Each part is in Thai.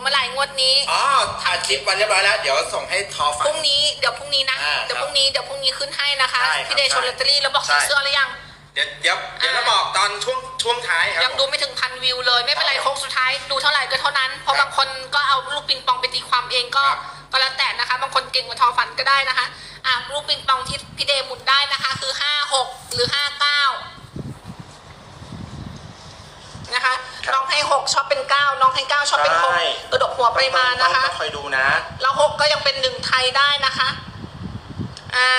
เมื่อไหร่งวดนี้ อ๋อถ่ายคลิปวันเรียบร้อยแล้ว เดี๋ยวส่งให้ทอพฝันรุ่งนี้เดี๋ยวพรุ่งนี้นะ อ่าเดี๋ยวพรุ่งนี้เดี๋ยวพรุ่งนี้ขึ้นให้นะคะ ใช่ครับพี่เดชโชว์ลอตเตอรี่แล้วบอกใช่ ซื้อเสื้อหรือยัง เดี๋ยวเดี๋ยวเดี๋ยวอ่าจะบอกตอนช่วงช่วงท้ายครับยังดูไม่ถึงพันวิวเลย ไม่เป็นไรครับโค้งสุดท้ายดูเท่าไหร่ก็เท่านั้น เพราะครับบางคนก็เอาลูกปิงปองไปตีความเองก็ครับก็แล้วแต่นะคะ บางคนเก่งกว่าทอฝันก็ได้นะคะอะลูกปิงปองที่พี่เดหมุนได้นะคะ คือห้าหกหรือห้าเก้า นะคะ น้องให้หกชอบเป็นเก้าน้องให้เก้าชอบเป็นหกใช่กระดกหัวปริมาณต้องนะคะต้องคอยดูนะ แล้วหกก็ยังเป็นหนึ่งไทยได้นะคะ อ่า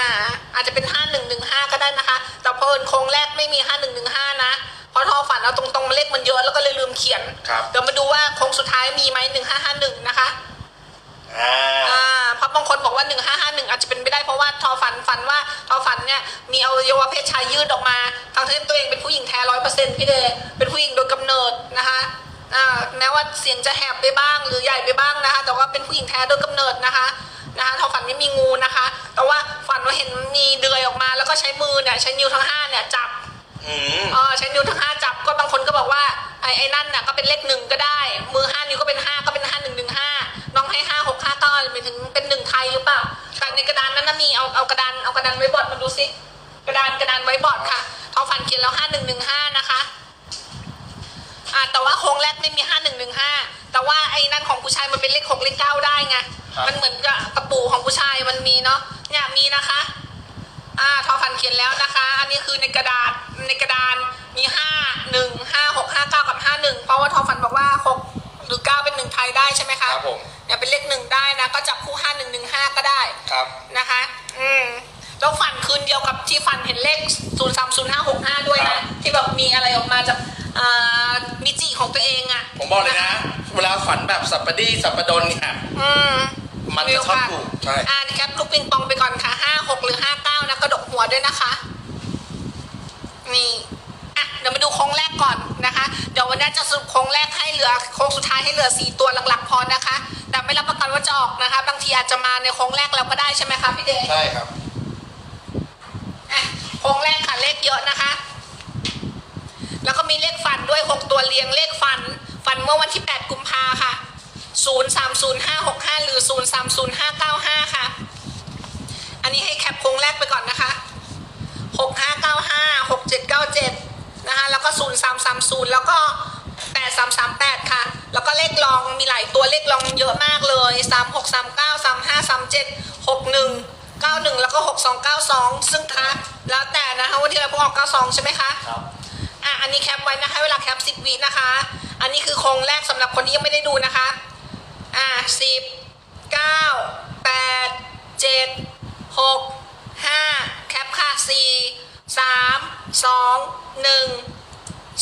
อาจจะเป็นห้าหนึ่งหนึ่งห้าก็ได้นะคะ แต่เพอเอิญโครงแรกไม่มีห้าหนึ่งหนึ่งห้านะ เพราะทอฝันเอาตรงๆเลขมันเยอะแล้วก็เลยลืมเขียน ครับ เดี๋ยวมาดูว่าโค้งสุดท้ายมีไหมหนึ่งห้าห้าหนึ่งนะคะ อ่า อ่าเพราะบางคนบอกว่าหนึ่งห้าห้าหนึ่งอาจจะเป็นไม่ได้เพราะว่าทอฝันฝันว่าทอฝันเนี่ยมีอวัยวะเพศชายยืดออกมาทั้งที่ตัวเองเป็นผู้หญิงแท้ร้อยเปอร์เซ็นต์พี่เดย์เป็นผู้หญิงโดยกำเนิดนะคะ อ่า แม้ว่าเสียงจะแหบไปบ้าง หรือใหญ่ไปบ้างนะคะ แต่ว่าเป็นผู้หญิงแท้โดยกำเนิดนะคะนะคะทอฝันไม่มีงูนะคะ แต่ว่าฝันว่าเห็นมีเดือยออกมาแล้วก็ใช้มือเนี่ยใช้นิ้วทั้งห้าเนี่ยจับอืมเออใช้นิ้วทั้งห้าจับก็บางคนก็บอกว่าไอ้ไอ้นั่นน่ะก็เป็นเลขหนึ่งก็ได้ มือห้านิ้วก็เป็นห้าก็เป็นห้าหนึ่งหนึ่งห้าน้องให้ห้าหกห้าเก้าหมายถึงเป็นหนึ่งไทยหรือเปล่าแต่ในกระดานนั้นนะมีเอาเอากระดานเอากระดานไว้บอร์ดมาดูสิกระดานกระดานไว้บอร์ดค่ะทอฝันเขียนแล้วห้าหนึ่งหนึ่งห้านะคะอ่า แต่ว่าโครงแรกไม่มีห้าหนึ่งหนึ่งห้าแต่ว่าไอ้นั่นของผู้ชายมันเป็นเลขหกเลขเก้าได้ไง ครับ มันเหมือนกับกระปูของผู้ชายมันมีเนาะเนี่ยมีนะคะ อ่าทอฟันเขียนแล้วนะคะ อันนี้คือในกระดาษในกระดานมีห้าหนึ่งห้าหกห้าเก้ากับห้าหนึ่งเพราะว่าทอฟันบอกว่าหกหรือเก้าเป็นหนึ่งไทยได้ใช่ไหมคะครับผม เนี่ยเป็นเลขหนึ่งได้นะ ก็จับคู่ห้าหนึ่งหนึ่งห้าก็ได้ ครับ นะคะ อืมแล้วฝันคืนเดียวกับที่ฝันเห็นเลขศูนย์สามศูนย์ห้าหกห้าด้วยครันะบที่แบบมีอะไรออกมาจากอ่า มิจิของตัวเองอะ่ะผมบอกเลยนะ เวลาฝันแบบสัปปะดีสัปปะดนเนี่ย อืม มันจะชอบถูกใช่อ่าแคปลูกปิงปองไปก่อนค่ะห้าหกหรือห้าเก้านะกระดกหัวด้วยนะคะ นี่อะเดี๋ยวมาดูโค้งแรกก่อนนะคะ เดี๋ยววันนี้จะสรุปโค้งแรกให้เหลือโค้งสุดท้ายให้เหลือสี่ตัวหลักๆพอนะคะ แต่ไม่รับประกันว่าจะออกนะคะ บางทีอาจจะมาในโค้งแรกแล้วก็ได้ใช่ไหมคะพี่เดชใช่ครับอะโค้งแรกค่ะเลขเยอะนะคะ แล้วก็มีเลขฟันด้วยหกตัวเรียงเลขฟัน ฟันเมื่อวันที่ 8 กุมภาค่ะ 030565 หรือ 030595 ค่ะ อันนี้ให้แคปโค้งแรกไปก่อนนะคะ 6595 6797 นะคะ แล้วก็ 0330 แล้วก็ 8338 ค่ะ แล้วก็เลขรองมีหลายตัวเลขรองเยอะมากเลย 3639 3537 61 91 แล้วก็ 6292 ซึ่งคะแล้วแต่นะคะวันที่เราพวกออก92 ใช่ไหมคะครับ อะอันนี้แคปไว้นะคะ เวลาแคปสิบวินะคะ อันนี้คือโครงแรกสำหรับคนที่ยังไม่ได้ดูนะคะ อะสิบเก้าแปดเจ็ดหกห้าแคปค่ะสี่สามสองหนึ่ง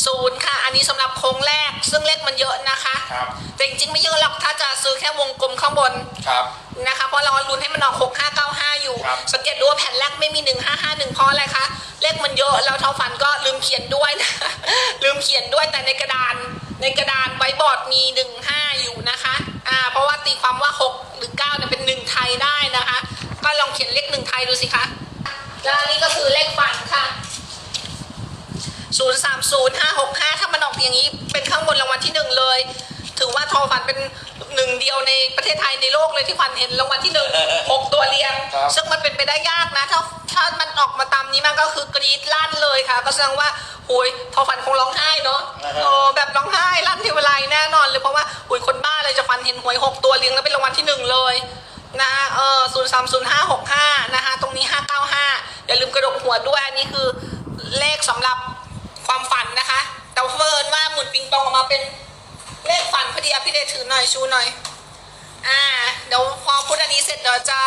ศูนย์ค่ะ อันนี้สำหรับโครงแรก ซึ่งเลขมันเยอะนะคะครับแต่จริงๆไม่เยอะหรอกถ้าจะซื้อแค่วงกลมข้างบนครับนะคะเพราะเราลุ้นให้มันออก6595อยู่ครับสังเกตดูว่าแผ่นแรกไม่มี1551เพราะอะไรคะเลขมันเย อะแล้วเท่าฝันก็ลืมเขียนด้วยนะลืมเขียนด้วยแต่ในกระดานในกระดานไว้บอร์ดมี15อยู่นะคะอ่าเพราะว่าตีความว่า6หรือ9เนี่ยเป็น1ไทยได้นะคะ ก็ลองเขียนเลข1ไทยดูสิคะแล้วอันนี้ก็คือเลขฝันค่ะ0 3 0 5 6 5 ถ้ามันออกอย่างนี้เป็นข้างบนรางวัลที่หนึ่งเลย ถือว่าทอฝันเป็นหนึ่ง เดียวในประเทศไทยในโลกเลยที่ฝันเห็นรางวัลที่หนึ่งหกตัวเรียง ครับ ซึ่งมันเป็นไปได้ยากนะ ถ้าถ้ามันออกมาตามนี้มันก็คือกรี๊ดลั่นเลยค่ะ ก็แสดงว่าหุยทอฝันคงร้องไห้เนาะอ่าฮะโอ้แบบร้องไห้ลั่นเทวไลแน่นอนเลยเพราะว่าหุยคนบ้าเลยจะฝันเห็นหวยหกตัวเรียงแล้วเป็นรางวัลที่หนึ่งเลยนะเออศูนย์สามศูนย์ห้าหกห้านะคะตรงนี้ห้าเก้าห้าอย่าลืมกระดกหัวด้วยอันนี้คือเลขสำหรับความฝันนะคะ แต่เฟิร์นว่าหมุนปิงปองออกมาเป็น เลขฝันพอดีอะพี่เดชถือหน่อยชูหน่อยอ่าเดี๋ยวพ อพูดอันนี้เสร็จเดี๋ยวจะ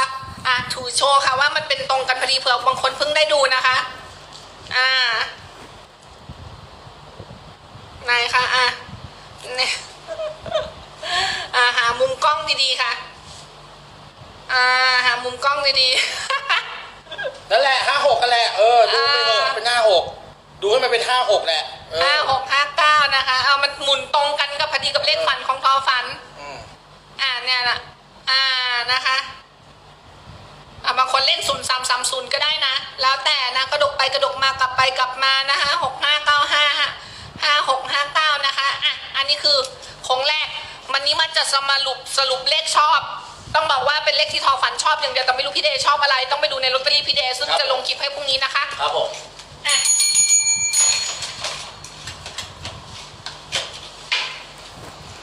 อ่าถูโชว์ค่ะว่ามันเป็นตรงกันพอดีเผื่อบางคนเพิ่งได้ดูนะคะอ่าไหนคะอะเนี่ยอ่าหามุมกล้องดีๆค่ะอ่าหามุมกล้องดีๆนั่นแหละห้าหกกันแหละ เออ ดูไปเถอะอ่าเป็นห้าหก ดูให้มันเป็นห้าหกแหละเออห้าหกห้าเก้านะคะ เอามันหมุนตรงกันกับพอดีกับเลขฝันของทอฝัน อืม อ่าเนี่ยนะ อ่านะคะอ่าบางคนเล่นศูนย์สามสามศูนย์ก็ได้นะ แล้วแต่นะกระดกไปกระดกมากลับไปกลับมานะคะหกห้าเก้าห้าห้าหกห้าเก้านะคะอะอันนี้คือโค้งแรกวันนี้มาเจะสมารุปสรุปเลขชอบ ต้องบอกว่าเป็นเลขที่ทอฝันชอบอย่างเดียวแต่ไม่รู้พี่เดชอบอะไร ต้องไปดูในลอตเตอรี่พี่เดซึ่งจะลงคลิปให้พรุ่งนี้นะคะ ครับผม อะ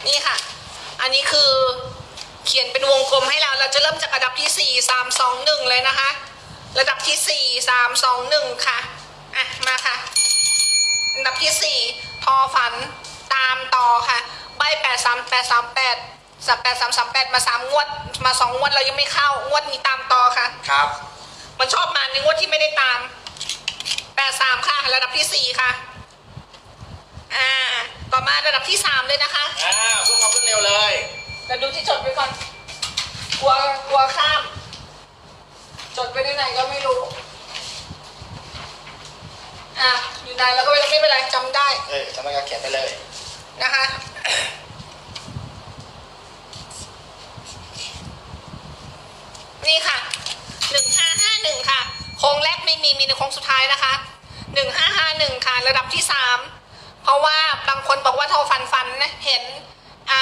นี่ค่ะ อันนี้คือเขียนเป็นวงกลมให้เรา เราจะเริ่ มจากระดับที่4 3 2 1เลยนะคะ ระดับที่4 3 2 1ค่ะอะมาค่ะอันดับที่4ทอฝันตามต่อค่ะ ใบ8 3 8 3 8 3 8 3 3 8มา3งวด มา2งวดเรายังไม่เข้างวดนี้ตามต่อค่ะ ครับ มันชอบมาในงวดที่ไม่ได้ตามแปดสามค่ะ ระดับที่สี่ค่ะ อ่า ต่อมาระดับที่สามเลยนะคะ อ่าเพื่อความรวดเร็วเลย แต่ดูที่จดไว้ก่อน กลัวกลัวข้าม จดไว้ที่ไหนก็ไม่รู้ อะ อยู่ไหนแล้วก็ไม่เป็นไรจำได้ เออทำไมก็เขียนไปเลย นะคะนี่ค่ะหนึ่งห้าห้าหนึ่งค่ะ โค้งแรกไม่มีมีในโค้งสุดท้ายนะคะหนึ่งห้าห้าหนึ่งค่ะ ระดับที่สามเพราะว่าบางคนบอกว่าโทรฟันฟันนะเห็น อ่า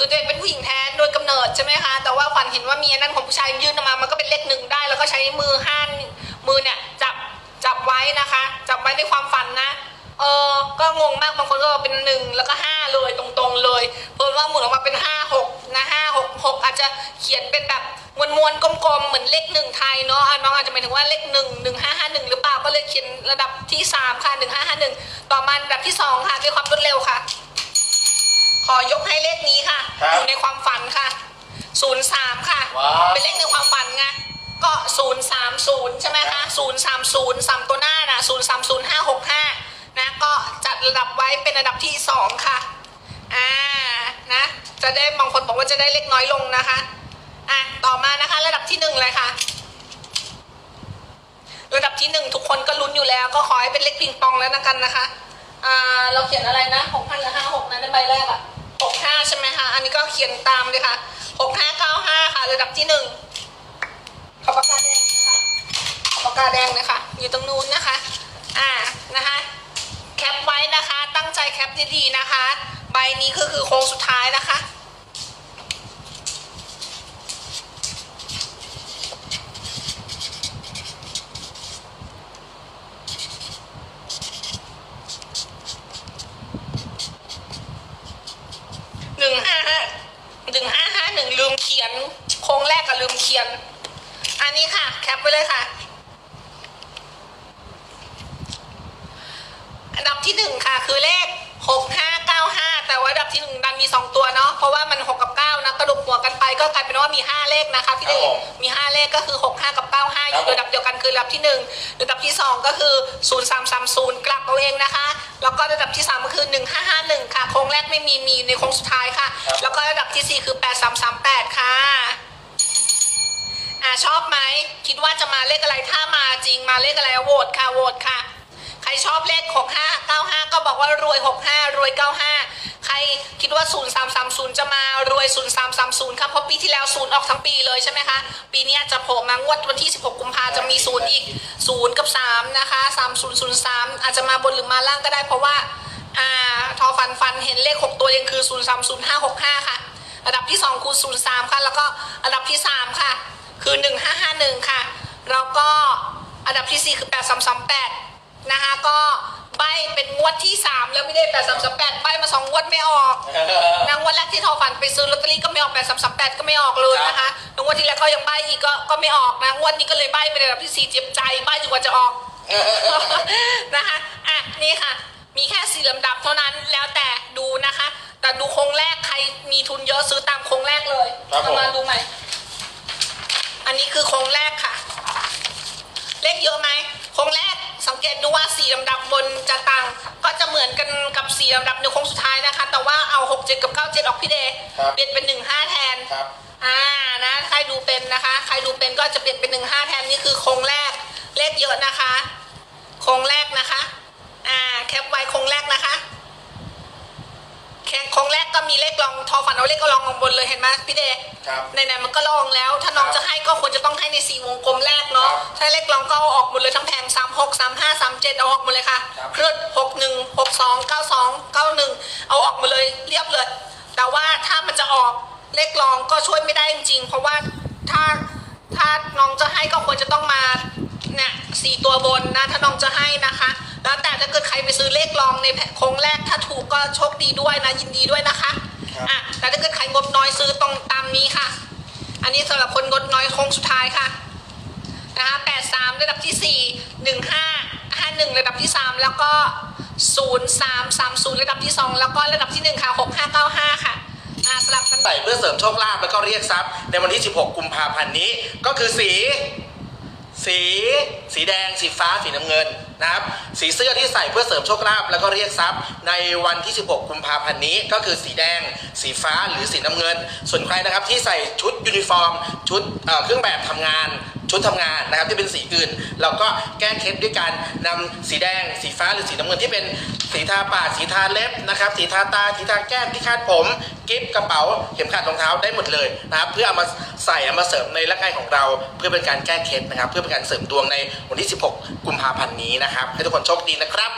คือตัวเองเป็นผู้หญิงแท้โดยกำเนิดใช่ไหมคะแต่ว่าฝันเห็นว่ามีอันนั้นของผู้ชายยื่นออกมา มันก็เป็นเลขหนึ่งได้ แล้วก็ใช้มือห้านมือเนี่ยจับจับไว้นะคะ จับไว้ในความฝันนะเออก็งงมากบางคนก็เป็นหนึ่งแล้วก็ห้าเลยตรงๆเลยเพราะว่าหมุนออกมาเป็นห้าหกนะห้าหกหกอาจจะเขียนเป็นแบบมวลมวลๆกลมๆเหมือนเลขหนึ่งไทยเนาะน้องอาจจะหมายถึงว่าเลขหนึ่งหนึ่งห้าห้าหนึ่งหรือเปล่าก็เลยเขียนระดับที่สามค่ะหนึ่งห้าห้าหนึ่งต่อมาระดับที่สองค่ะด้วยความรวดเร็วค่ะ อยกให้เลขนี้ค่ะ ครับอยู่ในความฝันค่ะศูนย์สามค่ะ ว้าว เป็นเลขในความฝันไง ก็ศูนย์สามศูนย์ใช่ไหมคะศูนย์สามศูนย์สามตัวหน้านะศูนย์สามศูนย์ห้าหกห้านะ ก็จัดระดับไว้เป็นระดับที่สองค่ะ อ่า นะ จะได้บางคนบอกว่าจะได้เล็กน้อยลงนะคะ อะ ต่อมานะคะ ระดับที่หนึ่งเลยค่ะ ระดับที่หนึ่งทุกคนก็ลุ้นอยู่แล้ว ก็ขอให้เป็นเลขปิงปองแล้วนะกันนะคะ อ่า เราเขียนอะไรนะหกพันหรือห้าหกนะในใบแรกอะ หกห้าใช่ไหมคะ อันนี้ก็เขียนตามเลยค่ะหกห้าเก้าห้าค่ะ ระดับที่หนึ่งขอบปากกาแดงนะคะขอบปากกาแดงเลยค่ะ อยู่ตรงนู้นนะคะ อ่า นะคะ แคปไว้นะคะ ตั้งใจแคปดีๆนะคะ ใบนี้ก็คือโค้งสุดท้ายนะคะ หนึ่งห้าห้าหนึ่งห้าห้าหนึ่งลืมเขียนโค้งแรกก็ลืมเขียน อันนี้ค่ะ แคปไว้เลยค่ะ อันดับที่หนึ่งค่ะ คือเลขหกห้าเก้าห้าแต่ว่าอันดับที่หนึ่งดันมีสองตัวเนาะเพราะว่ามันหกกับเก้านะกระดกหัวกันไปก็กลายเป็นว่ามีห้าเลขนะคะพี่เดครับผมมีห้าเลขก็คือหกห้ากับเก้าห้าอยู่ระดับเดียวกันคือระดับที่หนึ่งระดับที่สองก็คือศูนย์สามสามศูนย์กลับเอาเองนะคะ แล้วก็ระดับที่สามก็คือหนึ่งห้าห้าหนึ่งค่ะ โค้งแรกไม่มีมีในโค้งสุดท้ายค่ะครับแล้วก็ระดับที่สี่คือแปดสามสามแปดค่ะอ่าชอบไหม คิดว่าจะมาเลขอะไรถ้ามาจริงมาเลขอะไรโหวตค่ะโหวตค่ะใค รชอบเลข 65 95 ก็บอกว่ารวย 65 รวย 95 ใครคิดว่า 0330 จะมารวย 0330ค่ะเพราะปีที่แล้ว0ออกทั้งปีเลยใช่ไหมคะ ปีนี้จะโผล่มางวดวันที่ 16 กุมภาจะมี0อีก 0 กับ 3 นะคะ 3003 อาจจะมาบนหรือมาล่างก็ได้เพราะว่าอ่าทอฟันฟันเห็นเลข 6 ตัวยังคือ 030565 ค่ะระดับที่ 2 คือ 03 ค่ะ แล้วก็อันดับที่ 3 ค่ะ คือ 1551 ค่ะ แล้วก็อันดับที่ 4 คือ 8338 นะคะก็ใบเป็นงวดที่ 3 แล้วไม่ได้8338ใบมา2งวดไม่ออกนะงวดแรกที่ทอฝันไปซื้อลอตเตอรี่ก็ไม่ออก8338ก็ไม่ออกเลยนะคะแล้วงวดที่แล้วก็ยังใบอีกก็ก็ไม่ออกนะงวดนี้ก็เลยใบเป็นอันดับที่4เจ็บใจใบจนกว่าจะออกนะคะอะนี่ค่ะ มีแค่สี่ลำดับเท่านั้นแล้วแต่ดูนะคะ แต่ดูโครงแรกใครมีทุนเยอะซื้อตามโครงแรกเลยครับผมเอามาดูใหม่ อันนี้คือโครงแรกค่ะ เลขเยอะไหมโครงแรก สังเกตดูว่าสี่ลำดับบนจะต่างก็จะเหมือนกันกับสี่ลำดับในโค้งสุดท้ายนะคะ แต่ว่าเอาหกเจ็ดกับเก้าเจ็ดออกพี่เดย์ครับเปลี่ยนเป็นหนึ่งห้าแทนครับอ่านะใครดูเป็นนะคะ ใครดูเป็นก็จะเปลี่ยนเป็นหนึ่งห้าแทนนี่คือโครงแรกเลขเยอะนะคะ โครงแรกนะคะอ่าแคปไว้โครงแรกนะคะแค่ โครงแรกก็มีเลขรองทอฝันเอาเลขก็รองลงบนเลยเห็นไหมพี่เดย์ครับไหนๆมันก็ลองแล้ว ถ้าน้องครับจะให้ก็ควรจะต้องให้ในสี่วงกลมแรกเนาะครับถ้าเลขรองก็เอาออกหมดเลยทั้งแผงสามหกสามห้าสามเจ็ดเอาออกหมดเลยค่ะครับเคลื่อนหกหนึ่งหกสองเก้าสองเก้าหนึ่งเอาออกหมดเลยเรียบเลย แต่แต่ว่าถ้ามันจะออกเลขรองก็ช่วยไม่ได้จริงๆ เพราะว่าถ้าถ้าน้องจะให้ก็ควรจะต้องมาเนี่ยสี่ตัวบนนะถ้าน้องจะให้นะคะ แล้วแต่ถ้าเกิดใครไปซื้อเลขรองในแผงโค้งแรกถ้าถูกก็โชคดีด้วยนะยินดีด้วยนะคะครับอะแต่ถ้าเกิดใครงบน้อยซื้อตรงตามนี้ค่ะ อันนี้สำหรับคนงบน้อยโค้งสุดท้ายค่ะนะคะ83ระดับที่4 15 51ระดับที่3แล้วก็0330ระดับที่2แล้วก็ระดับที่1ค่ะ6595ค่ะอ่าสลับกันใส่เพื่อเสริมโชคลาภแล้วก็เรียกทรัพย์ในวันที่ 16 กุมภาพันธ์นี้ก็คือสี สี สีแดง สีฟ้า สีน้ำเงินนะครับ สีเสื้อที่ใส่เพื่อเสริมโชคลาภแล้วก็เรียกทรัพย์ ในวันที่ 16 กุมภาพันธ์นี้ก็คือสีแดง สีฟ้าหรือสีน้ำเงิน ส่วนใครนะครับที่ใส่ชุดยูนิฟอร์ม ชุดเอ่อเครื่องแบบทำงาน ชุดทำงานนะครับที่เป็นสีอื่น เราก็แก้เคล็ดด้วยการนำสีแดง สีฟ้าหรือสีน้ำเงินที่เป็นสีทาปากสีทาเล็บนะครับสีทาตาสีทาแก้มที่คาดผมกิฟกระเป๋าเข็มขัดรองเท้าได้หมดเลยนะครับเพื่อเอามาใส่เอามาเสริมในร่างกายของเรา เพื่อเป็นการแก้เคล็ดนะครับ เพื่อเป็นการเสริมดวงในวันที่ 16 กุมภาพันธ์นี้นะครับให้ทุกคนโชคดีนะครับ